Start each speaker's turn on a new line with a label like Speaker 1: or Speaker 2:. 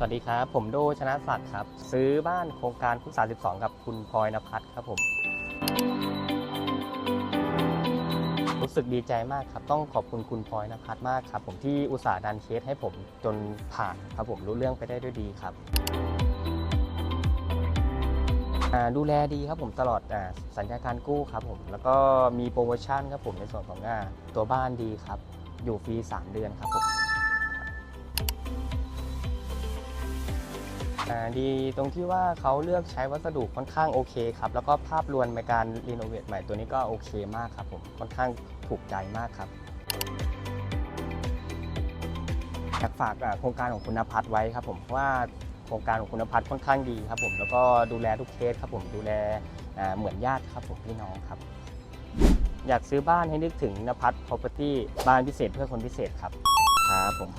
Speaker 1: สวัสดีครับ ผมโดชนะศักดิ์ครับ ซื้อบ้านโครงการคุก32 กับคุณพลอยนภัทรครับผม รู้สึกดีใจมากครับ ต้องขอบคุณคุณพลอยนภัทรมากครับ ผมที่อุตส่าห์ดันเคสให้ผมจนผ่านครับผมรู้เรื่องไปได้ด้วยดีครับดูแลดีครับผมตลอดอสัญญาการกู้ครับผม แล้วก็มีโปรโมชั่นครับผมในส่วนของอตัวบ้านดีครับ อยู่ฟรี 3 เดือนครับผม ดีตรงที่ว่าเขาเลือกใช้วัสดุค่อนข้างโอเคครับ แล้วก็ภาพรวมในการรีโนเวทใหม่ตัวนี้ก็โอเคมากครับผม ค่อนข้างถูกใจมากครับอยากฝากโครงการของคุณนภัทรไว้ครับผมเพราะว่าโครงการของคุณนภัทรค่อนข้างดีครับผมแล้วก็ดูแลทุกเคสครับผมดูแลเหมือนญาติครับผมพี่น้องครับ อยากซื้อบ้านให้นึกถึงนภัทร property บ้านพิเศษเพื่อคนพิเศษครับครับผม